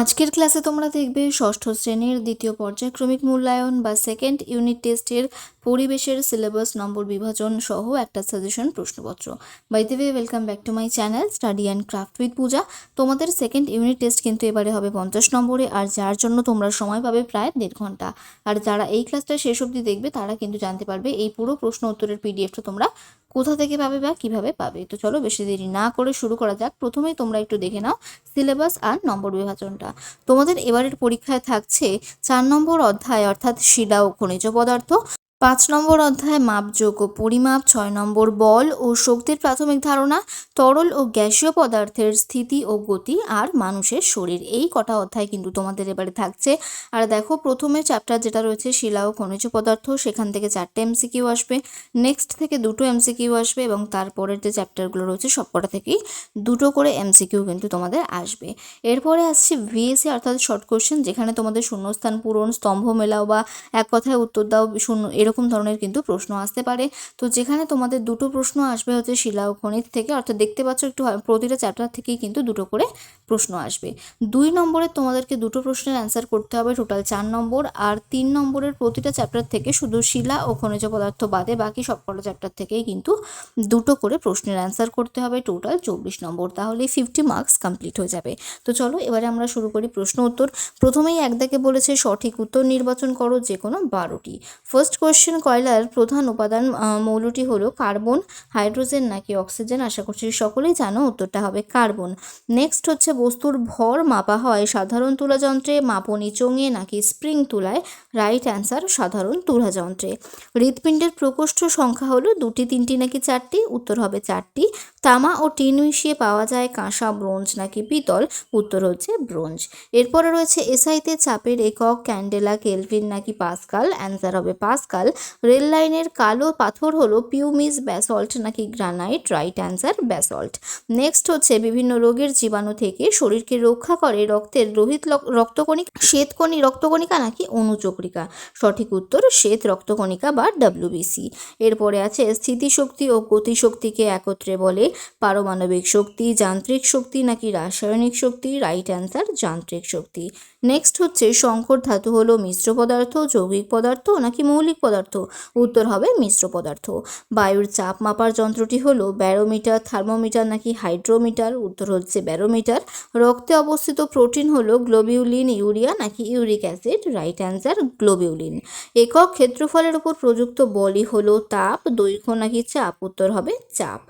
আজকের ক্লাসে তোমরা দেখবে ষষ্ঠ শ্রেণির দ্বিতীয় পর্যায়ক্রমিক মূল্যায়ন বা সেকেন্ড ইউনিট টেস্টের পরিবেশের সিলেবাস নম্বর বিভাজন সহ একটা সাজেশন প্রশ্নপত্র। By the way welcome back to my channel study and craft with Puja তোমাদের সেকেন্ড ইউনিট টেস্ট কিন্তু এবারে হবে পঞ্চাশ নম্বরে, আর যার জন্য তোমরা সময় পাবে প্রায় দেড় ঘণ্টা। আর যারা এই ক্লাসটা শেষ অবধি দেখবে, তারা কিন্তু জানতে পারবে এই পুরো প্রশ্ন উত্তরের পিডিএফটা তোমরা কোথা থেকে পাবে বা কীভাবে পাবে? তো চলো বেশি দেরি না করে শুরু করা যাক। প্রথমেই তোমরা একটু দেখে নাও সিলেবাস আর নম্বর বিভাজনটা। তোমাদের এবারের পরীক্ষায় থাকছে চার নম্বর অধ্যায়, অর্থাৎ শিলা ও খনিজ পদার্থ। পাঁচ নম্বর অধ্যায় মাপযোগ ও পরিমাপ। ছয় নম্বর, বল ও শক্তির প্রাথমিক ধারণা, তরল ও গ্যাসীয় পদার্থের স্থিতি ও গতি আর মানুষের শরীর। এই কটা অধ্যায় কিন্তু তোমাদের এবারে থাকছে। আর দেখো, প্রথমে চ্যাপ্টার যেটা রয়েছে, শিলা ও খনিজ পদার্থ, সেখান থেকে চারটে এমসিকিউ আসবে। নেক্সট থেকে দুটো এমসিকিউ আসবে এবং তারপরের যে চ্যাপ্টারগুলো রয়েছে, সবকটা থেকেই দুটো করে এমসিকিউ কিন্তু তোমাদের আসবে। এরপরে আসছে ভিএসসি অর্থাৎ শর্ট কোশ্চেন যেখানে তোমাদের শূন্যস্থান পূরণ, স্তম্ভ মেলাও বা এক কথায় উত্তর দাও, শূন্য এরকম ধরনের কিন্তু প্রশ্ন আসতে পারে। তো যেখানে তোমাদের দুটো প্রশ্ন আসবে হচ্ছে শিলা ও খনিজ থেকে, অর্থাৎ দেখতে পাচ্ছ একটু প্রতিটা চ্যাপ্টার থেকেই কিন্তু দুটো করে প্রশ্ন আসবে। দুই নম্বরে তোমাদেরকে দুটো প্রশ্নের অ্যান্সার করতে হবে টোটাল চার নম্বর, আর তিন নম্বরের প্রতিটা চ্যাপ্টার থেকে শুধু শিলা ও খনিজ পদার্থ বাদে বাকি সবকটা চ্যাপ্টার থেকেই কিন্তু দুটো করে প্রশ্নের অ্যান্সার করতে হবে টোটাল চব্বিশ নম্বর। তাহলে ফিফটি মার্কস কমপ্লিট হয়ে যাবে। তো চলো এবারে আমরা শুরু করি প্রশ্ন উত্তর। প্রথমেই একদাকে বলেছে সঠিক উত্তর নির্বাচন করো যে কোনো বারোটি। ফার্স্ট কোয়েশ্চেন কয়লার প্রধান উপাদান মৌলটি হলো কার্বন, হাইড্রোজেন নাকি অক্সিজেন? আশা করছি সকলেই জানো উত্তরটা হবে কার্বন। নেক্সট হচ্ছে বস্তুর ভর মাপা হয় সাধারণ তুলা যন্ত্রে, মাপনি চোঙে নাকি স্প্রিং তুলায়? রাইট অ্যান্সার, সাধারণ তুলা যন্ত্রে। হৃৎপিণ্ডের প্রকোষ্ঠ সংখ্যা হলো দুটি, তিনটি নাকি চারটি? উত্তর হবে চারটি। তামা ও টিন মিশিয়ে পাওয়া যায় কাঁসা, ব্রোঞ্জ নাকি পিতল? উত্তর হচ্ছে ব্রোঞ্জ। এরপরে রয়েছে এসআইতে চাপের একক, ক্যান্ডেলা, কেলভিন নাকি পাসকাল? অ্যান্সার হবে পাসকাল। রেল লাইনের কালো পাথর হলো পিউমিস ব্যাসল্ট নাকি granite? Right answer, basalt. Next হচ্ছে বিভিন্ন রোগের জীবাণু থেকে শরীরকে রক্ষা করে রক্তের রোহিত রক্তকণিকা, শ্বেতকণি, রক্তকণিকা নাকি অনুচক্রিকা? সঠিক উত্তর, শ্বেত রক্তকণিকা বা ডাব্লিউবিসি এরপরে আছে স্থিতিশক্তি ও গতিশক্তিকে একত্রে বলে পারমাণবিক শক্তি, যান্ত্রিক শক্তি নাকি রাসায়নিক শক্তি? রাইট অ্যান্সার, যান্ত্রিক শক্তি। নেক্সট হচ্ছে সংকর ধাতু হলো মিশ্র পদার্থ, যৌগিক পদার্থ নাকি মৌলিক পদার্থ? উত্তর হবে মিশ্র পদার্থ। বায়ুর চাপ মাপার যন্ত্রটি হলো ব্যারোমিটার, থার্মোমিটার নাকি হাইড্রোমিটার? উত্তর হচ্ছে ব্যারোমিটার। রক্তে অবস্থিত প্রোটিন হলো গ্লোবিউলিন, ইউরিয়া নাকি uric acid? Right answer, globulin. একক ক্ষেত্রফলের উপর প্রযুক্ত বলই হলো তাপ, দৈর্ঘ্য নাকি চাপ? উত্তর হবে চাপ।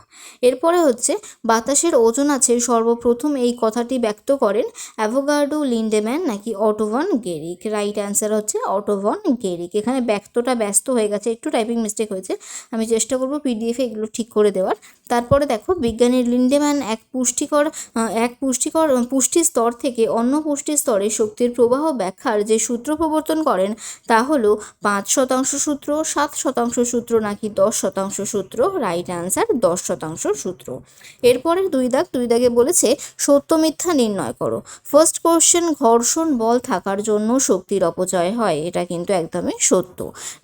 এরপরে হচ্ছে, বাতাসের ওজন আছে, সর্বপ্রথম এই কথাটি ব্যক্ত করেন অ্যাভোগার্ডো লিন্ডেম্যান নাকি অটোভন গেরিক। রাইট অ্যান্সার হচ্ছে অটোভন গেরিক। এখানে ব্যক্তটা ব্যস্ত হয়ে গেছে, একটু টাইপিং মিস্টেক হয়েছে, আমি চেষ্টা করব পিডিএফে এগুলো ঠিক করে দেওয়ার। তারপরে দেখো, বিজ্ঞানী লিন্ডেম্যান এক পুষ্টিকর এক পুষ্টিকর পুষ্টি স্তর থেকে অন্য পুষ্টি স্তরে শক্তির প্রবাহ ব্যাখ্যার যে সূত্র প্রবর্তন করেন, তা হলো পাঁচ শতাংশ সূত্র, সাত শতাংশ সূত্র নাকি দশ শতাংশ সূত্র? রাইট অ্যান্সার দশ শতাংশ সূত্র। এরপরের দুই দাগ, দুই দাগে বলেছে, সত্য মিথ্যা নির্ণয় করো। ফার্স্ট কোশ্চেন ঘর্ষণ বল থাকার জন্য শক্তির অপচয় হয়, এটা কিন্তু একদমই সত্য।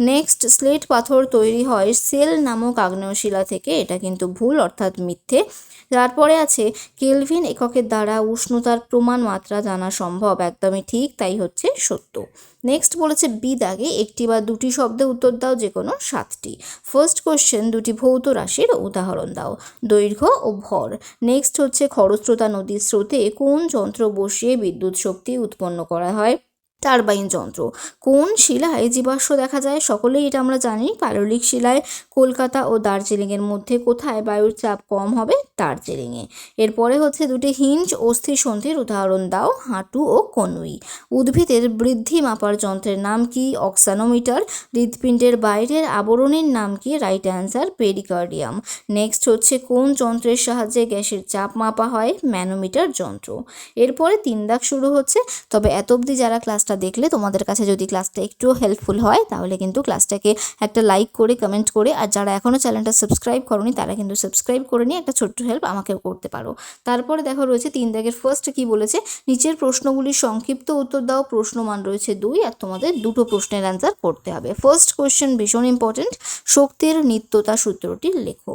নেক্সট স্লেট পাথর তৈরি হয় সেল নামক আগ্নেয়শিলা থেকে। এটা কিন্তু ভুল, অর্থাৎ মিথ্যে। তারপরে আছে, কেলভিন এককের দ্বারা উষ্ণতার প্রমাণ মাত্রা জানা সম্ভব। একদমই ঠিক, তাই হচ্ছে সত্য। নেক্সট বলেছে বি দাগে একটি বা দুটি শব্দে উত্তর দাও যে কোনো সাতটি। ফার্স্ট কোশ্চেন, দুটি ভৌত রাশির উদাহরণ দাও। দৈর্ঘ্য ও ভর। নেক্সট হচ্ছে, খরস্রোতা নদীর স্রোতে কোন যন্ত্র বসিয়ে বিদ্যুৎ শক্তি উৎপন্ন করা হয়? টারবাইন যন্ত্র। কোন শিলায় জীবাশ্ম দেখা যায়? সকলেই এটা আমরা জানি। পাললিক শিলায় কলকাতা ও দার্জিলিংয়ের মধ্যে কোথায় বায়ুর চাপ কম হবে? দার্জিলিংয়ে। এরপরে হচ্ছে দুটি হিঞ্জ অস্থি সন্ধির উদাহরণ দাও। হাঁটু ও কনুই। উদ্ভিদের বৃদ্ধি মাপার যন্ত্রের নাম কি? অক্সানোমিটার। হৃৎপিণ্ডের বাইরের আবরণের নাম কি? Right answer, pericardium. নেক্সট হচ্ছে কোন যন্ত্রের সাহায্যে গ্যাসের চাপ মাপা হয়? ম্যানোমিটার যন্ত্র। এরপরে তিন দাগ শুরু হচ্ছে। তবে এত অবধি যারা ক্লাসটা ক্লাসটা দেখলে তোমাদের কাছে যদি ক্লাসটা একটু হেল্পফুল হয়, তাহলে কিন্তু ক্লাসটাকে একটা লাইক করে কমেন্ট করে, আর যারা এখনও চ্যানেলটা সাবস্ক্রাইব করনি, তারা কিন্তু সাবস্ক্রাইব করে নিয়ে একটা ছোট্ট হেল্প আমাকেও করতে পারো। তারপরে দেখো রয়েছে তিন দাগের ফার্স্ট কি বলেছে? নিচের প্রশ্নগুলির সংক্ষিপ্ত উত্তর দাও, প্রশ্নমান রয়েছে দুই, আর তোমাদের দুটো প্রশ্নের অ্যান্সার করতে হবে। ফার্স্ট কোয়েশ্চেন ভীষণ ইম্পর্টেন্ট শক্তির নিত্যতা সূত্রটি লেখো।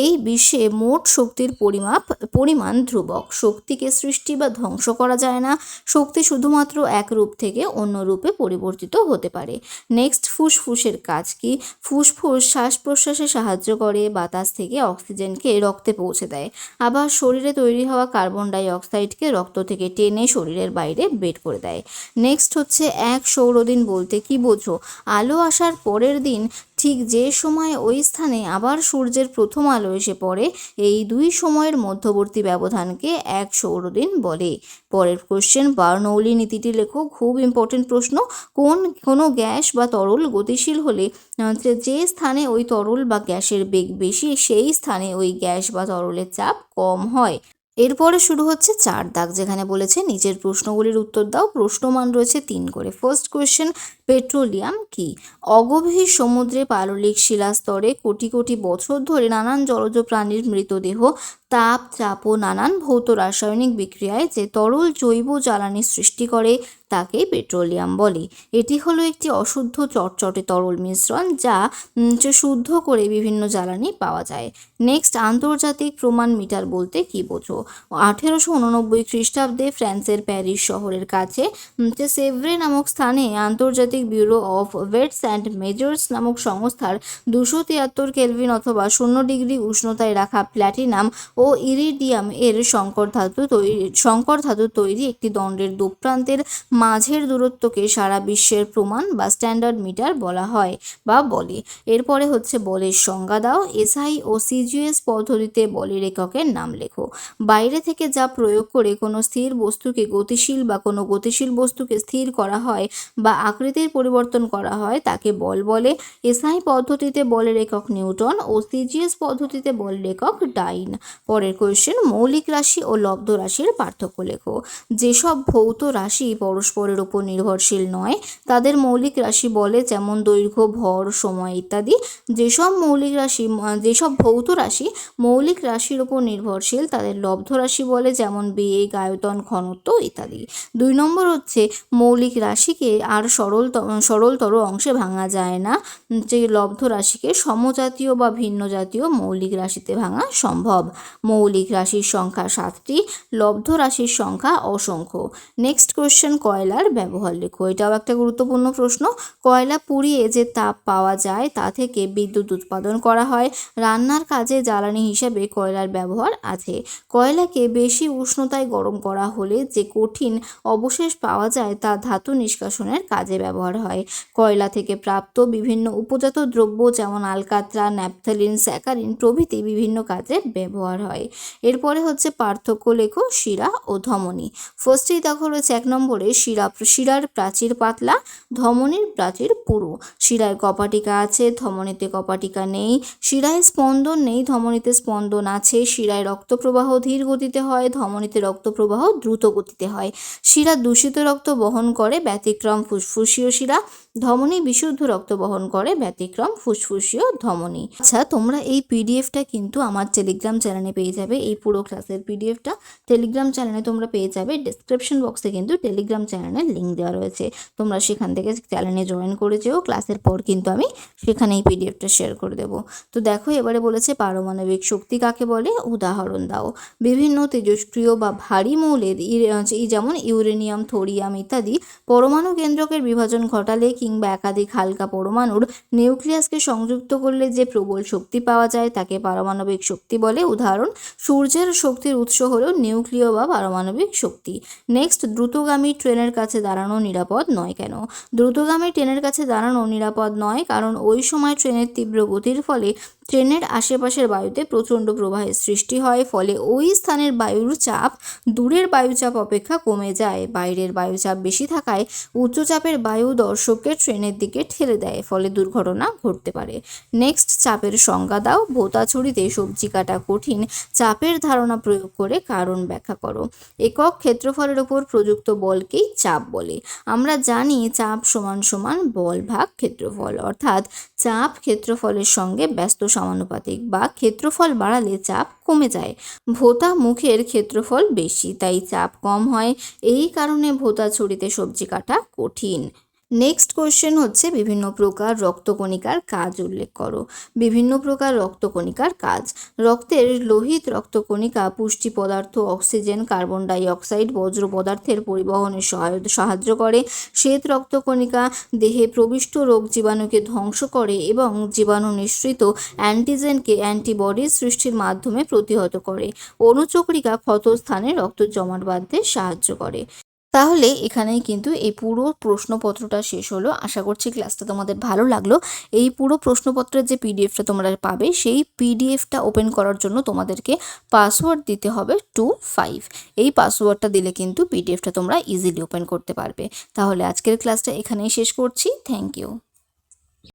এই বিশ্বে মোট শক্তির পরিমাপ, পরিমাণ ধ্রুবক। শক্তিকে সৃষ্টি বা ধ্বংস করা যায় না। শক্তি শুধুমাত্র এক রূপ থেকে অন্য রূপে পরিবর্তিত হতে পারে। নেক্সট ফুসফুসের কাজ কি? ফুসফুস শ্বাস প্রশ্বাসে সাহায্য করে, বাতাস থেকে অক্সিজেনকে রক্তে পৌঁছে দেয়। আবার শরীরে তৈরি হওয়া কার্বন ডাই অক্সাইডকে রক্ত থেকে টেনে শরীরের বাইরে বের করে দেয়। নেক্সট হচ্ছে এক সৌরদিন বলতে কি বোঝো? আলো আসার পরের দিন ঠিক যে সময় ওই স্থানে আবার সূর্যের প্রথম আলো এসে পড়ে, এই দুই সময়ের মধ্যবর্তী ব্যবধানকে এক সৌরদিন বলে। পরের কোশ্চেন বার্নৌলি নীতিটি লেখো। খুব ইম্পর্টেন্ট প্রশ্ন। কোন, কোনো গ্যাস বা তরল গতিশীল হলে যে স্থানে ওই তরল বা গ্যাসের বেগ বেশি, সেই স্থানে ওই গ্যাস বা তরলের চাপ কম হয়। এরপরে শুরু হচ্ছে চার দাগ, যেখানে বলেছে নিজের প্রশ্নগুলির উত্তর দাও। প্রশ্নমান রয়েছে তিন করে। ফার্স্ট কোয়েশ্চেন পেট্রোলিয়াম কি? অগভীর সমুদ্রে পাললিক শিলাস্তরে কোটি কোটি বছর ধরে নানান জলজ প্রাণীর মৃতদেহ, তাপ, চাপ ও নানান ভৌত রাসায়নিক বিক্রিয়ায় যে তরল জৈব জ্বালানি সৃষ্টি করে তাকে পেট্রোলিয়াম বলে। এটি হলো একটি অশুদ্ধ চটচটে তরল মিশ্রণ যা শুদ্ধ করে বিভিন্ন জ্বালানি পাওয়া যায়। নেক্সট, আন্তর্জাতিক প্রমাণ মিটার বলতে কি বোঝো? আঠেরোশো উননব্বই খ্রিস্টাব্দে ফ্রান্সের প্যারিস শহরের কাছে সেভরে নামক স্থানে আন্তর্জাতিক bureau of weights and measures নামক সংস্থার দুশো তিয়াত্তর কেলভিন অথবা শূন্য ডিগ্রি উষ্ণতায় রাখা প্ল্যাটিনাম ও ইরিডিয়াম এর সংকর ধাতু তৈরি, সংকর ধাতু তৈরি একটি দণ্ডের দুপ্রান্তের মাঝের দূরত্বকে সারা বিশ্বের প্রমাণ বা স্ট্যান্ডার্ড মিটার বলা হয় বা বলে। এরপরে হচ্ছে বলের সংজ্ঞা দাও। এসআই ও সিজিএস পদ্ধতিতে বলের এককের নাম লেখো। বাইরে থেকে যা প্রয়োগ করে কোনো স্থির বস্তুকে গতিশীল বা কোনো গতিশীল বস্তুকে স্থির করা হয় বা আকৃতির পরিবর্তন করা হয়, তাকে বল বলে। এসআই পদ্ধতিতে বলের একক নিউটন ও সিজিএস পদ্ধতিতে বলের একক ডাইন। পরের কোয়েশ্চেন মৌলিক রাশি ও লব্ধ রাশির পার্থক্য লেখো। যেসব ভৌত রাশি পরস্পরের উপর নির্ভরশীল নয়। তাদের মৌলিক রাশি বলে যেমন দৈর্ঘ্য, ভর, সময় ইত্যাদি। যেসব মৌলিক রাশি, যেসব ভৌত রাশি মৌলিক রাশির উপর নির্ভরশীল, তাদের লব্ধ রাশি বলে যেমন বেগ, আয়তন, ঘনত্ব ইত্যাদি। দুই নম্বর হচ্ছে মৌলিক রাশিকে আর সরল সরলতর অংশে ভাঙা যায় না। যে লব্ধ রাশিকে সমজাতীয় বা ভিন্ন জাতীয় মৌলিক রাশিতে ভাঙা সম্ভব। মৌলিক রাশির সংখ্যা সাতটি, লব্ধ রাশির সংখ্যা অসংখ্য। নেক্সট কোয়েশ্চেন কয়লার ব্যবহার লেখো? এটাও একটা গুরুত্বপূর্ণ প্রশ্ন। কয়লা পুড়িয়ে যে তাপ পাওয়া যায়, তা থেকে বিদ্যুৎ উৎপাদন করা হয়। রান্নার কাজে জ্বালানি হিসেবে কয়লার ব্যবহার আছে। কয়লাকে বেশি উষ্ণতায় গরম করা হলে যে কঠিন অবশেষ পাওয়া যায়, তা ধাতু নিষ্কাশনের কাজে ব্যবহার হয়। কয়লা থেকে প্রাপ্ত বিভিন্ন উপজাত দ্রব্য যেমন আলকাত্রা, ন্যাপথালিন, স্যাকারিন প্রভৃতি বিভিন্ন কাজে ব্যবহার হয়। এরপরে হচ্ছে পার্থক্য লেখো শিরা ও ধমনী। ফার্স্টেই দেখো রয়েছে এক নম্বরে শিরা, শিরার প্রাচীর পাতলা, ধমনীর প্রাচীর পুরু। শিরায় কপাটিকা আছে, ধমনীতে কপাটিকা নেই। শিরায় স্পন্দন নেই, ধমনীতে স্পন্দন আছে। শিরায় রক্ত প্রবাহ ধীর গতিতে হয়, ধমনীতে রক্ত প্রবাহ দ্রুত গতিতে হয়। শিরা দূষিত রক্ত বহন করে, ব্যতিক্রম ফুসফুসীয় শিরা। ধমনী বিশুদ্ধ রক্ত বহন করে, ব্যতিক্রম ফুসফুসীয় ধমনী। আচ্ছা তোমরা এই পিডিএফটা কিন্তু আমার টেলিগ্রাম চ্যানেলে পেয়ে যাবে। এই পুরো ক্লাসের পিডিএফটা টেলিগ্রাম চ্যানেলে তোমরা পেয়ে যাবে। ডিসক্রিপশন বক্সে কিন্তু টেলিগ্রাম চ্যানেলের লিঙ্ক দেওয়া রয়েছে। তোমরা সেখান থেকে চ্যানেলে জয়েন করে যেও। ক্লাসের পর কিন্তু আমি সেখানে এই পিডিএফটা শেয়ার করে দেবো। তো দেখো, এবারে বলেছে পারমাণবিক শক্তি কাকে বলে? উদাহরণ দাও। বিভিন্ন তেজস্ক্রিয় বা ভারী মৌলের যেমন ইউরেনিয়াম, থোরিয়াম ইত্যাদি পরমাণু কেন্দ্রকের বিভাজন ঘটালে কিংবা একাধিক হালকা পরমাণুর নিউক্লিয়াসকে সংযুক্ত করলে যে প্রবল শক্তি পাওয়া যায়, তাকে পারমাণবিক শক্তি বলে। উদাহরণ, সূর্যের শক্তির উৎস হলো নিউক্লিয় বা পারমাণবিক শক্তি। নেক্সট দ্রুতগামী ট্রেনের কাছে দাঁড়ানো নিরাপদ নয় কেন? দ্রুতগামী ট্রেনের কাছে দাঁড়ানো নিরাপদ নয়, কারণ ওই সময় ট্রেনের তীব্র গতির ফলে ট্রেনের আশেপাশের বায়ুতে প্রচণ্ড প্রবাহের সৃষ্টি হয়, ফলে ওই স্থানের বায়ুর চাপ দূরের বায়ুচাপ অপেক্ষা কমে যায়। বাইরের বায়ুচাপ বেশি থাকায় উচ্চচাপের বায়ু দর্শককে ট্রেনের দিকে ঠেলে দেয়, ফলে দুর্ঘটনা ঘটতে পারে। নেক্সট, চাপের সংজ্ঞা দাও। ভোতাছড়িতে সবজি কাটা কঠিন, চাপের ধারণা প্রয়োগ করে কারণ ব্যাখ্যা করো। একক ক্ষেত্রফলের ওপর প্রযুক্ত বলকেই চাপ বলে। আমরা জানি চাপ সমান সমান বল ভাগ ক্ষেত্রফল, অর্থাৎ চাপ ক্ষেত্রফলের সঙ্গে ব্যস্ত সমানুপাতিক বা ক্ষেত্রফল বাড়ালে চাপ কমে যায়। ভোতা মুখের ক্ষেত্রফল বেশি, তাই চাপ কম হয়। এই কারণে ভোতা ছড়িতে সবজি কাটা কঠিন। নেক্সট কোয়েশ্চেন হচ্ছে বিভিন্ন প্রকার রক্তকণিকার কাজ উল্লেখ করো। বিভিন্ন প্রকার রক্তকণিকার কাজ। রক্তের লোহিত রক্তকণিকা পুষ্টি পদার্থ, অক্সিজেন, কার্বন ডাই অক্সাইড, বজ্র পদার্থের পরিবহনে সহায় সাহায্য করে। শ্বেত রক্তকণিকা দেহে প্রবিষ্ট রোগ জীবাণুকে ধ্বংস করে এবং জীবাণু নিঃসৃত অ্যান্টিজেনকে অ্যান্টিবডি সৃষ্টির মাধ্যমে প্রতিহত করে। অনুচক্রিকা ক্ষতস্থানে রক্ত জমাট বাঁধতে সাহায্য করে। তাহলে এখানেই কিন্তু এই পুরো প্রশ্নপত্রটা শেষ হলো। আশা করছি ক্লাসটা তোমাদের ভালো লাগল। এই পুরো প্রশ্নপত্রের যে পিডিএফটা তোমরা পাবে, সেই পিডিএফটা ওপেন করার জন্য তোমাদেরকে পাসওয়ার্ড দিতে হবে টু ফাইভ। এই পাসওয়ার্ডটা দিলে কিন্তু পিডিএফটা তোমরা ইজিলি ওপেন করতে পারবে। তাহলে আজকের ক্লাসটা এখানেই শেষ করছি। Thank you.